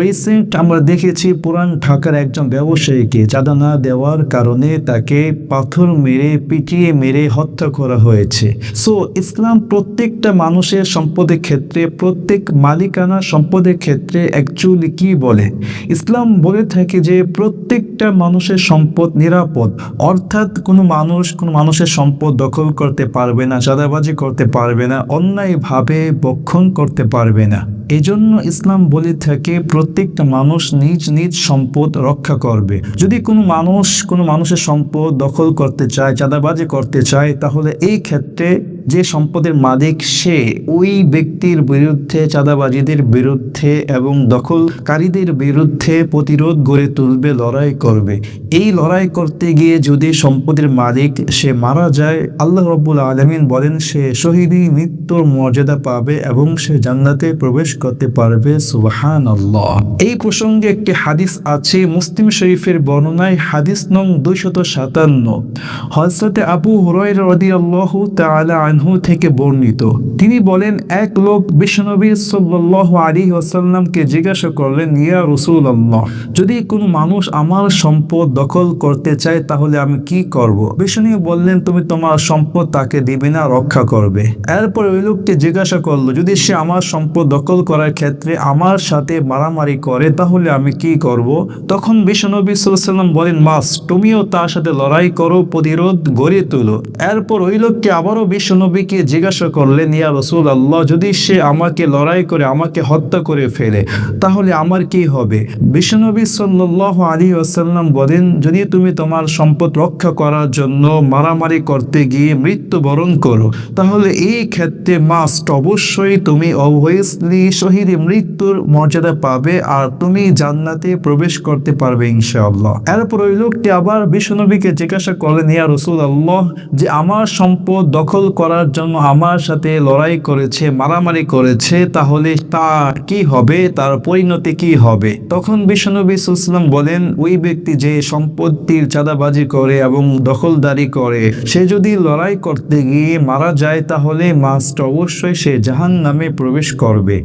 Recent আমরা দেখেছি পুরান ঢাকার একজন ব্যবসায়ীকে চাঁদা না দেওয়ার কারণে তাকে পাথর মেরে, পিটিয়ে মেরে হত্যা করা হয়েছে। সো ইসলাম প্রত্যেকটা মানুষের সম্পদের ক্ষেত্রে, প্রত্যেক মালিকানা সম্পদের ক্ষেত্রে অ্যাকচুয়ালি কি বলে? ইসলাম বলে থাকে যে প্রত্যেকটা মানুষের সম্পদ নিরাপদ। অর্থাৎ কোনো মানুষ কোনো মানুষের সম্পদ দখল করতে পারবে না, চাঁদাবাজি করতে পারবে না, অন্যায়ভাবে বক্ষণ করতে পারবে না। এজন্য ইসলাম বলে থাকে, প্রত্যেকটা মানুষ নিজ নিজ সম্পদ রক্ষা করবে। যদি কোনো মানুষ কোনো মানুষের সম্পদ দখল করতে চায়, চাঁদাবাজি করতে চায়, তাহলে এই ক্ষেত্রে যে সম্পদের মালিক সে, ওই ব্যক্তির বিরুদ্ধে, চাঁদাবাজিদের বিরুদ্ধে এবং দখলকারীদের বিরুদ্ধে প্রতিরোধ গড়ে তুলবে, লড়াই করবে। এই লড়াই করতে গিয়ে যদি সম্পদের মালিক সে মারা যায়, আল্লাহ রব্বুল আলমিন বলেন, সে শহীদি মৃত্যুর মর্যাদা পাবে এবং সে জান্নাতে প্রবেশ করতে পারবে সুবাহান আল্লাহ এই প্রসঙ্গে একটি হাদিস আছে, মুসলিম শরীফের বর্ণনায়, হাদিস নং দুইশত সাতান্ন। হজরতে আবু হুরাই রদি আল্লাহ তালা আনহু থেকে বর্ণিত। তিনি বলেন, এক লোক বিশ্বনবী সাল্লাহ আলী ওসাল্লামকে জিজ্ঞাসা করলেন, ইয়া রসুল আল্লাহ যদি কোনো মানুষ আমার সম্পদ দখল করতে চায়, তাহলে আমি কি করব? বিষ্ণু বললেন, তুমি তোমার সম্পদ তাকে দিবে না, রক্ষা করবে। এরপর ওই লোককে জিজ্ঞাসা করল, যদি সে আমার সম্পদ দখল করার ক্ষেত্রে আমার সাথে মারামারি করে, তাহলে আমি কি করব? তখন বিশ্বনবী সাল্লাম বলেন, মাস, তুমিও তার সাথে লড়াই করো, প্রতিরোধ গড়ে তুলো। এরপর ওই লোককে আবারও বিশ্বনবীকে জিজ্ঞাসা করলেন ইয়া রসুল আল্লাহ যদি সে আমাকে লড়াই করে, আমাকে হত্যা করে ফেলে, তাহলে আমার কি হবে? বিশ্বনবী সাল্লাহ আলী আসাল্লাম বলেন, যদি তুমি তোমার সম্পদ রক্ষা করার জন্য মারামারি করতে গিয়ে মৃত্যুবরণ করো, তাহলে এই ক্ষেত্রে মাস্ট অবশ্যই তুমি অবভিয়াসলি শহীদ মৃত্যুর মর্যাদা পাবে আর তুমি জান্নাতে প্রবেশ করতে পারবে ইনশাআল্লাহ। এরপর ওই লোকটি আবার বিশ্বনবীকে জিজ্ঞাসা করলেন, ইয়া রসুল আল্লাহ যে আমার সম্পদ দখল করার জন্য আমার সাথে লড়াই করেছে, মারামারি করেছে, তাহলে তার কি হবে? তার পরিণতি কি হবে? তখন বিশ্বনবী সুসলাম বলেন, ওই ব্যক্তি যে সম্পত্তির চাঁদাবাজি করে এবং দখলদারি করে, সে যদি লড়াই করতে গিয়ে মারা যায়, তাহলে মাস্ট অবশ্যই সে জাহান নামে প্রবেশ করবে।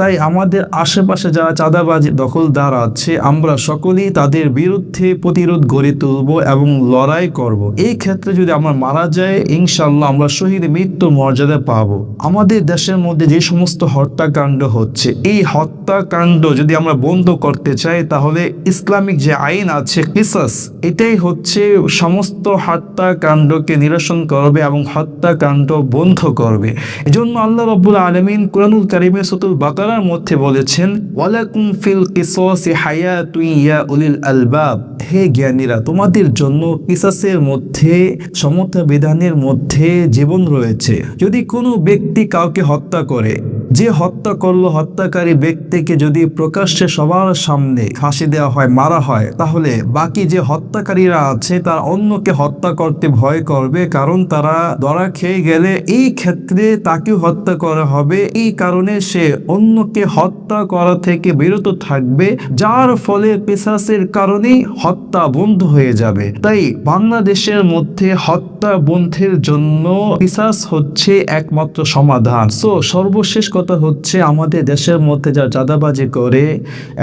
তাই আমাদের আশেপাশে যারা চাঁদাবাজি দখলদার আছে, আমরা সকলেই তাদের বিরুদ্ধে প্রতিরোধ গড়ে তুলব এবং লড়াই করব। এই ক্ষেত্রে যদি আমরা মারা যায় ইনশাল্লাহ আমরা শহীদ মৃত্যু মর্যাদা পাবো আমাদের দেশের মধ্যে যে সমস্ত হত্যাকাণ্ড হচ্ছে, এই হত্যাকাণ্ড যদি আমরা বন্ধ করতে চাই, তাহলে ইসলামিক যে আইন আছে, কিসাস, এটাই হচ্ছে সমস্ত হত্যাকাণ্ডকে নিরসন করবে এবং হত্যাকাণ্ড বন্ধ করবে এজন্য আল্লাহ রব্বুল আলমিন কুরানুল কারিমের সতুল বাকার সুরার মধ্যে বলেছেন, ওয়ালাকুম ফিল হায়া হায়াতুন ইয়া উলিল আলবাব। হে জ্ঞানীরা, তোমাদের জন্য কিসাসের মধ্যে সমতা বিধানের মধ্যে জীবন রয়েছে। যদি কোনো ব্যক্তি কাউকে হত্যা করে যে হত্যা করল হত্যাকারী ব্যক্তিকে যদি প্রকাশ্যে সবার সামনে ফাঁসি দেওয়া হয়, মারা হয়, তাহলে বাকি যে হত্যাকারীরা আছে, তারা অন্যকে হত্যা করতে ভয় করবে, কারণ তারা ধরা খেয়ে গেলে এই ক্ষেত্রে তাকেও হত্যা করা হবে। এই কারণে সে অন্যকে হত্যা করা থেকে বিরত থাকবে, যার ফলে পেশাসের কারণেই হত্যা বন্ধ হয়ে যাবে। তাই বাংলাদেশের মধ্যে হত্যা বন্ধের জন্য পিসাস হচ্ছে একমাত্র সমাধান। সো সর্বশেষ কথা হচ্ছে, আমাদের দেশের মধ্যে যা চাঁদাবাজি করে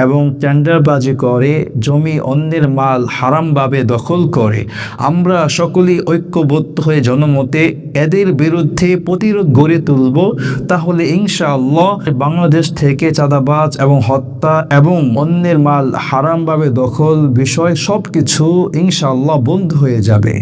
এবং টেন্ডারবাজি করে, জমি, অন্যের মাল হারামভাবে দখল করে, আমরা সকলেই ঐক্যবদ্ধ হয়ে জনমতে এদের বিরুদ্ধে প্রতিরোধ গড়ে তুলব, তাহলে ইনশাআল্লাহ বাংলাদেশ থেকে চাঁদাবাজ এবং হত্যা এবং অন্যের মাল হারামভাবে দখল বিষয় সব কিছু ইনশাআল্লাহ বন্ধ হয়ে যাবে।